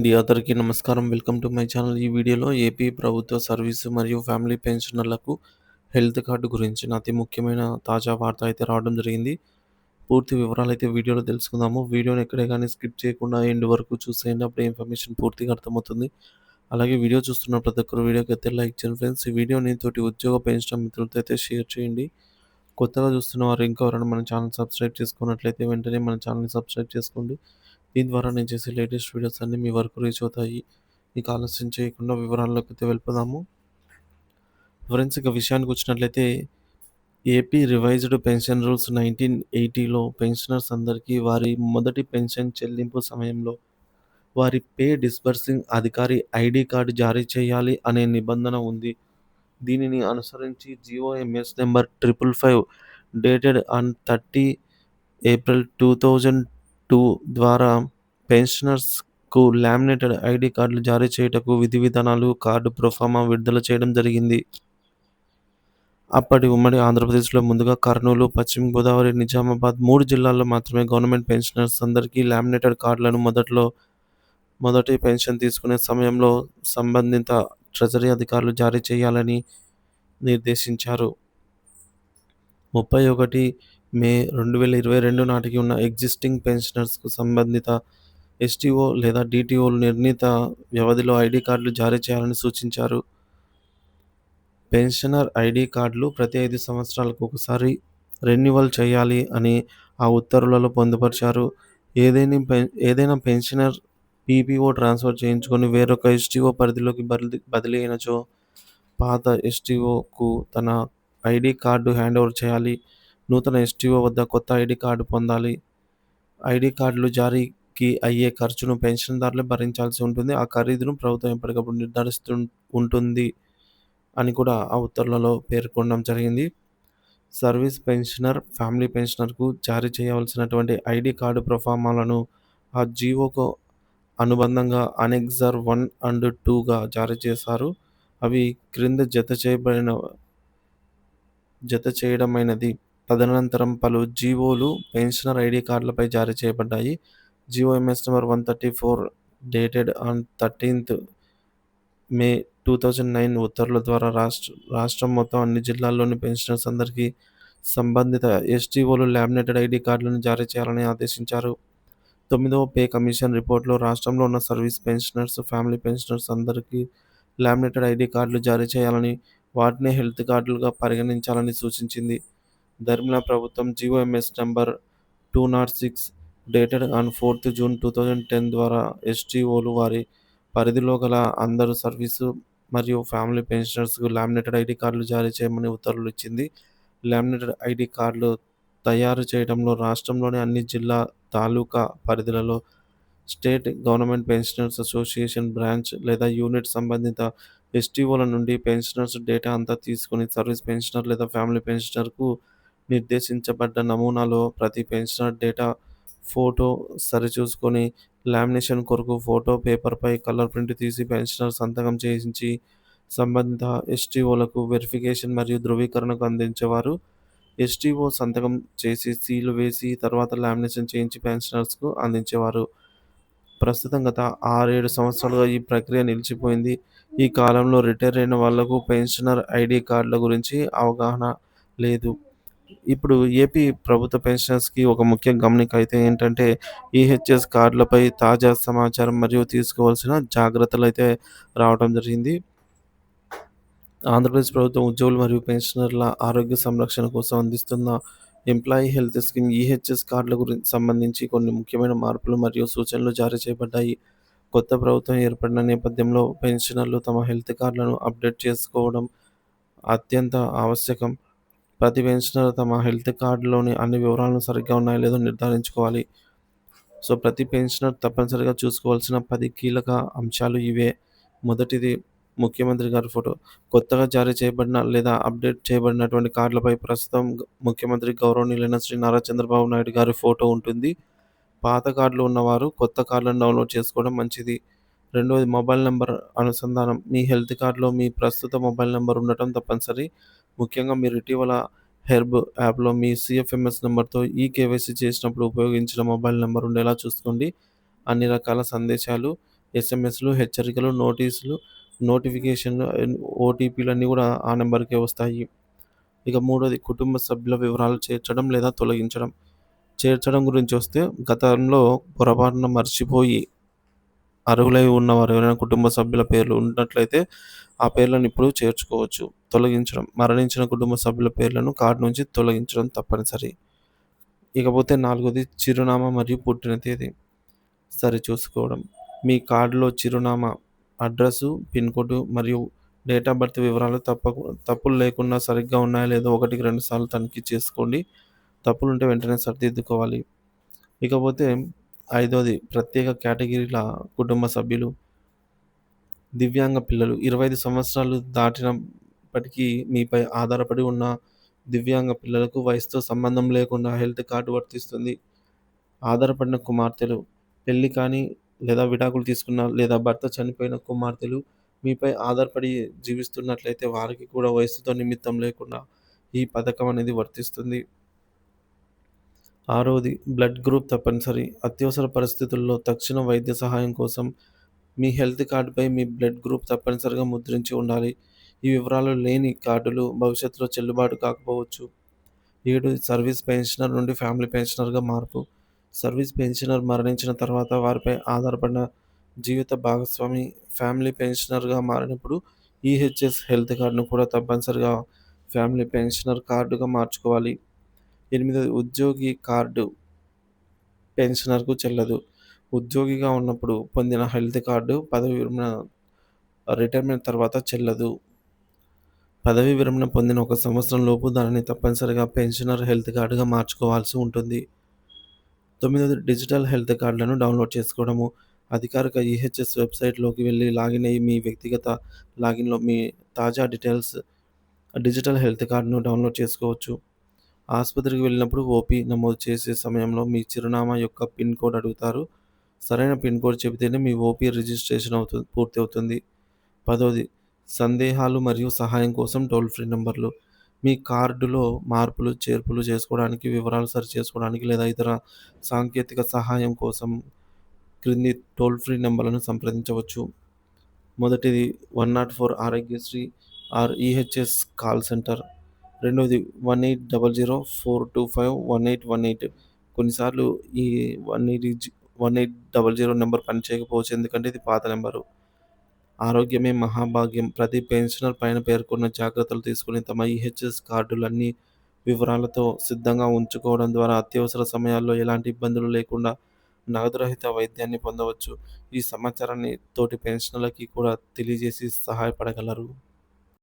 అండి అందరికీ నమస్కారం. Welcome to my channel. ఈ వీడియోలో ఏపీ ప్రభుత్వ సర్వీసు మరియు ఫ్యామిలీ పెన్షనర్లకు హెల్త్ కార్డు గురించిన అతి ముఖ్యమైన తాజా వార్త అయితే రావడం జరిగింది. పూర్తి వివరాలు అయితే వీడియోలో తెలుసుకుందాము. వీడియోని ఎక్కడే కానీ స్కిప్ చేయకుండా ఎండ్ వరకు చూసేయండి. అప్పుడు ఇన్ఫర్మేషన్ పూర్తిగా అర్థమవుతుంది. అలాగే వీడియో చూస్తున్న ప్రతి ఒక్కరు వీడియోకి అయితే లైక్ చేయండి ఫ్రెండ్స్. ఈ వీడియోని తోటి ఉద్యోగ పెన్షన్ మిత్రులతో అయితే షేర్ చేయండి. కొత్తగా చూస్తున్న వారు ఇంకా ఎవరైనా మన ఛానల్ సబ్స్క్రైబ్ చేసుకున్నట్లయితే వెంటనే మన ఛానల్ని సబ్స్క్రైబ్ చేసుకోండి. దీని ద్వారా నేను చేసే లేటెస్ట్ వీడియోస్ అన్నీ మీ వరకు రీచ్ అవుతాయి. ఇక ఆలస్యం చేయకుండా వివరాల్లోకి అయితే వెళ్ళిపోదాము. ఫ్రెండ్స్ ఇక విషయానికి వచ్చినట్లయితే AP revised pension rules nineteen ఎయిటీలో pensioners అందరికీ వారి మొదటి పెన్షన్ చెల్లింపు సమయంలో వారి పే డిస్బర్సింగ్ అధికారి ఐడి కార్డు జారీ చేయాలి అనే నిబంధన ఉంది. దీనిని అనుసరించి GOMS number triple five dated on thirty April two thousand two ద్వారా పెన్షనర్స్కు లామినేటెడ్ ఐడి కార్డులు జారీ చేయుటకు విధి విధానాలు కార్డు ప్రొఫామా విడుదల చేయడం జరిగింది. అప్పటి ఉమ్మడి ఆంధ్రప్రదేశ్లో ముందుగా కర్నూలు పశ్చిమ గోదావరి నిజామాబాద్ మూడు జిల్లాల్లో మాత్రమే గవర్నమెంట్ పెన్షనర్స్ అందరికీ లామినేటెడ్ కార్డులను మొదట్లో మొదటి పెన్షన్ తీసుకునే సమయంలో సంబంధిత ట్రెజరీ అధికారులు జారీ చేయాలని నిర్దేశించారు. ముప్పై ఒకటి మే రెండు వేల ఇరవై రెండు నాటికి ఉన్న ఎగ్జిస్టింగ్ పెన్షనర్స్కు సంబంధిత ఎస్టీఓ లేదా డిటిఓలు నిర్ణీత వ్యవధిలో ఐడి కార్డులు జారీ చేయాలని సూచించారు. పెన్షనర్ ఐడి కార్డులు ప్రతి ఐదు సంవత్సరాలకు ఒకసారి రెన్యువల్ చేయాలి అని ఆ ఉత్తర్వులలో పొందుపరిచారు. ఏదైనా ఏదైనా పెన్షనర్ పీపీఓ ట్రాన్స్ఫర్ చేయించుకొని వేరొక ఎస్టీఓ పరిధిలోకి బదిలీ బదిలీ అయినచో పాత ఎస్టీఓకు తన ఐడి కార్డు హ్యాండ్ ఓవర్ చేయాలి నూతన ఎస్టీఓ వద్ద కొత్త ఐడి కార్డు పొందాలి. ఐడి కార్డులు జారీకి అయ్యే ఖర్చును పెన్షన్దారులే భరించాల్సి ఉంటుంది. ఆ ఖరీదును ప్రభుత్వం ఎప్పటికప్పుడు నిర్ధారిస్తూ ఉంటుంది అని కూడా ఆ ఉత్తర్వులలో పేర్కొనడం జరిగింది. సర్వీస్ పెన్షనర్ ఫ్యామిలీ పెన్షనర్కు జారీ చేయవలసినటువంటి ఐడి కార్డు ప్రొఫామాలను ఆ జీవోకు అనుబంధంగా అనెక్సర్ వన్ అండ్ టూగా జారీ చేశారు. అవి క్రింద జత చేయబడిన జత చేయడమైనది. తదనంతరం పలు జీవోలు పెన్షనర్ ఐడి కార్డులపై జారీ చేయబడ్డాయి. GOMS number one thirty four dated on thirteenth May two thousand nine ఉత్తర్వుల ద్వారా రాష్ట్ర రాష్ట్రం మొత్తం అన్ని జిల్లాల్లోని పెన్షనర్స్ అందరికీ సంబంధిత ఎస్టీఓలు లామినేటెడ్ ఐడి కార్డులను జారీ చేయాలని ఆదేశించారు. తొమ్మిదవ పే కమిషన్ రిపోర్ట్లో రాష్ట్రంలో ఉన్న సర్వీస్ పెన్షనర్స్ ఫ్యామిలీ పెన్షనర్స్ అందరికీ లామినేటెడ్ ఐడి కార్డులు జారీ చేయాలని వాటినే హెల్త్ కార్డులుగా పరిగణించాలని సూచించింది. ధర్మిళ ప్రభుత్వం GOMS number two not six dated on fourth June two thousand ten ద్వారా ఎస్టీఓలు వారి పరిధిలో గల అందరు సర్వీసు మరియు ఫ్యామిలీ పెన్షనర్స్కు లామినేటెడ్ ఐడి కార్డులు జారీ చేయమని ఉత్తర్వులు ఇచ్చింది. లామినేటెడ్ ఐడి కార్డులు తయారు చేయడంలో రాష్ట్రంలోని అన్ని జిల్లా taluka పరిధిలలో state government pensioners association branch లేదా యూనిట్ సంబంధిత ఎస్టీఓల నుండి పెన్షనర్స్ డేటా అంతా తీసుకుని సర్వీస్ పెన్షనర్ లేదా ఫ్యామిలీ పెన్షనర్కు నిర్దేశించబడ్డ నమూనాలో ప్రతి పెన్షనర్ డేటా ఫోటో సరిచూసుకొని లామినేషన్ కొరకు ఫోటో పేపర్పై కలర్ ప్రింట్ తీసి పెన్షనర్ సంతకం చేయించి సంబంధిత ఎస్టీఓలకు వెరిఫికేషన్ మరియు ధృవీకరణకు అందించేవారు. ఎస్టీఓ సంతకం చేసి సీలు వేసి తర్వాత లామినేషన్ చేయించి పెన్షనర్స్కు అందించేవారు. ప్రస్తుతం గత ఆరేడు సంవత్సరాలుగా ఈ ప్రక్రియ నిలిచిపోయింది. ఈ కాలంలో రిటైర్ అయిన వాళ్ళకు పెన్షనర్ ఐడి కార్డుల గురించి అవగాహన లేదు. ఇప్పుడు ఏపీ ప్రభుత్వ పెన్షనర్స్కి ఒక ముఖ్య గమనిక అయితే ఏంటంటే ఈహెచ్ఎస్ కార్డులపై తాజా సమాచారం మరియు తీసుకోవాల్సిన జాగ్రత్తలు అయితే రావడం జరిగింది. ఆంధ్రప్రదేశ్ ప్రభుత్వం ఉద్యోగులు మరియు పెన్షనర్ల ఆరోగ్య సంరక్షణ కోసం అందిస్తున్న ఎంప్లాయీ హెల్త్ స్కీమ్ ఈహెచ్ఎస్ కార్డుల గురించి సంబంధించి కొన్ని ముఖ్యమైన మార్పులు మరియు సూచనలు జారీ చేయబడ్డాయి. కొత్త ప్రభుత్వం ఏర్పడిన నేపథ్యంలో పెన్షనర్లు తమ హెల్త్ కార్డులను అప్డేట్ చేసుకోవడం అత్యంత ఆవశ్యకం. ప్రతి పెన్షనర్ తమ హెల్త్ కార్డులోని అన్ని వివరాలను సరిగ్గా ఉన్నాయో లేదో నిర్ధారించుకోవాలి. సో ప్రతి పెన్షనర్ తప్పనిసరిగా చూసుకోవాల్సిన పది కీలక అంశాలు ఇవే. మొదటిది ముఖ్యమంత్రి గారి ఫోటో. కొత్తగా జారీ చేయబడిన లేదా అప్డేట్ చేయబడినటువంటి కార్డులపై ప్రస్తుతం ముఖ్యమంత్రి గౌరవనీయులైన శ్రీ నారా చంద్రబాబు నాయుడు గారి ఫోటో ఉంటుంది. పాత కార్డులు ఉన్నవారు కొత్త కార్డులను డౌన్లోడ్ చేసుకోవడం మంచిది. రెండవది మొబైల్ నెంబర్ అనుసంధానం. మీ హెల్త్ కార్డులో మీ ప్రస్తుత మొబైల్ నెంబర్ ఉండటం తప్పనిసరి. ముఖ్యంగా మీరు ఇటీవల హెర్బ్ యాప్లో మీ సిఎఫ్ఎంఎస్ నెంబర్తో ఈ కేవైసీ చేసినప్పుడు ఉపయోగించిన మొబైల్ నెంబర్ ఉండేలా చూసుకోండి అన్ని రకాల సందేశాలు ఎస్ఎంఎస్లు, హెచ్చరికలు, నోటీసులు, నోటిఫికేషన్లు, ఓటీపీలు అన్నీ కూడా ఆ నెంబర్‌కే వస్తాయి. ఇక మూడోది కుటుంబ సభ్యుల వివరాలు చేర్చడం లేదా తొలగించడం. చేర్చడం గురించి వస్తే గతంలో పొరపాటున మర్చిపోయి అర్హులై ఉన్నవారు ఎవరైనా కుటుంబ సభ్యుల పేర్లు ఉన్నట్లయితే ఆ పేర్లను ఇప్పుడు చేర్చుకోవచ్చు. తొలగించడం మరణించిన కుటుంబ సభ్యుల పేర్లను కార్డు నుంచి తొలగించడం తప్పనిసరి. ఇకపోతే నాలుగోది చిరునామా మరియు పుట్టిన తేదీ సరిచూసుకోవడం. మీ కార్డులో చిరునామా, అడ్రస్సు, పిన్ కోడ్ మరియు డేట్ ఆఫ్ బర్త్ వివరాలు తప్పకు తప్పులు లేకుండా సరిగ్గా ఉన్నాయా లేదో ఒకటికి రెండు సార్లు తనిఖీ చేసుకోండి. తప్పులు ఉంటే వెంటనే సరిదిద్దుకోవాలి. ఇకపోతే ఐదోది ప్రత్యేక కేటగిరీల కుటుంబ సభ్యులు. దివ్యాంగ పిల్లలు 25 సంవత్సరాలు దాటినప్పటికీ మీపై ఆధారపడి ఉన్న దివ్యాంగ పిల్లలకు వయసుతో సంబంధం లేకుండా హెల్త్ కార్డు వర్తిస్తుంది. ఆధారపడిన కుమార్తెలు, పెళ్ళి కానీ లేదా విడాకులు తీసుకున్న లేదా భర్త చనిపోయిన కుమార్తెలు మీపై ఆధారపడి జీవిస్తున్నట్లయితే వారికి కూడా వయసుతో నిమిత్తం లేకుండా ఈ పథకం అనేది వర్తిస్తుంది. ఆరోది బ్లడ్ గ్రూప్ తప్పనిసరి. అత్యవసర పరిస్థితుల్లో తక్షణ వైద్య సహాయం కోసం మీ హెల్త్ కార్డుపై మీ బ్లడ్ గ్రూప్ తప్పనిసరిగా ముద్రించి ఉండాలి. ఈ వివరాలు లేని కార్డులు భవిష్యత్తులో చెల్లుబాటు కాకపోవచ్చు. ఏడు సర్వీస్ పెన్షనర్ నుండి ఫ్యామిలీ పెన్షనర్‌గా మార్పు. సర్వీస్ పెన్షనర్ మరణించిన తర్వాత వారిపై ఆధారపడిన జీవిత భాగస్వామి ఫ్యామిలీ పెన్షనర్‌గా మారినప్పుడు ఈహెచ్ఎస్ హెల్త్ కార్డును కూడా తప్పనిసరిగా ఫ్యామిలీ పెన్షనర్ కార్డుగా మార్చుకోవాలి. ఎనిమిది ఉద్యోగి కార్డు పెన్షనర్‌కు చెల్లదు. ఉద్యోగిగా ఉన్నప్పుడు పొందిన హెల్త్ కార్డు పదవీ విరమణ రిటైర్మెంట్ తర్వాత చెల్లదు. పదవీ విరమణ పొందిన ఒక సంవత్సరం లోపు దానిని తప్పనిసరిగా పెన్షనర్ హెల్త్ కార్డుగా మార్చుకోవాల్సి ఉంటుంది. తొమ్మిదవది డిజిటల్ హెల్త్ కార్డులను డౌన్లోడ్ చేసుకోవడము. అధికారిక ఈహెచ్ఎస్ వెబ్‌సైట్‌లోకి వెళ్ళి లాగిన్ అయ్యి మీ వ్యక్తిగత లాగిన్‌లో మీ తాజా డీటెయిల్స్ డిజిటల్ హెల్త్ కార్డును డౌన్లోడ్ చేసుకోవచ్చు. ఆసుపత్రికి వెళ్ళినప్పుడు ఓపీ నమోదు చేసే సమయంలో మీ చిరునామా యొక్క పిన్ కోడ్ అడుగుతారు. సరైన పిన్ కోడ్ చెబితేనే మీ ఓపీ రిజిస్ట్రేషన్ అవుతు పూర్తవుతుంది. పదోది సందేహాలు మరియు సహాయం కోసం టోల్ ఫ్రీ నెంబర్లు మీ కార్డులో మార్పులు, చేర్పులు చేసుకోవడానికి, వివరాలు సరిచేసుకోవడానికి లేదా ఇతర సాంకేతిక సహాయం కోసం క్రింది టోల్ ఫ్రీ నెంబర్లను సంప్రదించవచ్చు. మొదటిది 104 Aarogyasri R EHS call centre. రెండవది one eight double zero four two five one eight one eight కొన్నిసార్లు ఈ one eight one eight double zero number పనిచేయకపోవచ్చు. ఎందుకంటే ఇది పాత నెంబరు ఆరోగ్యమే మహాభాగ్యం. ప్రతి పెన్షనర్ పైన పేర్కొన్న జాగ్రత్తలు తీసుకుని తమ ఈహెచ్ఎస్ కార్డులన్నీ వివరాలతో సిద్ధంగా ఉంచుకోవడం ద్వారా అత్యవసర సమయాల్లో ఎలాంటి ఇబ్బందులు లేకుండా నగదు రహిత వైద్యాన్ని పొందవచ్చు. ఈ సమాచారాన్ని తోటి పెన్షనర్లకి కూడా తెలియజేసి సహాయపడగలరు.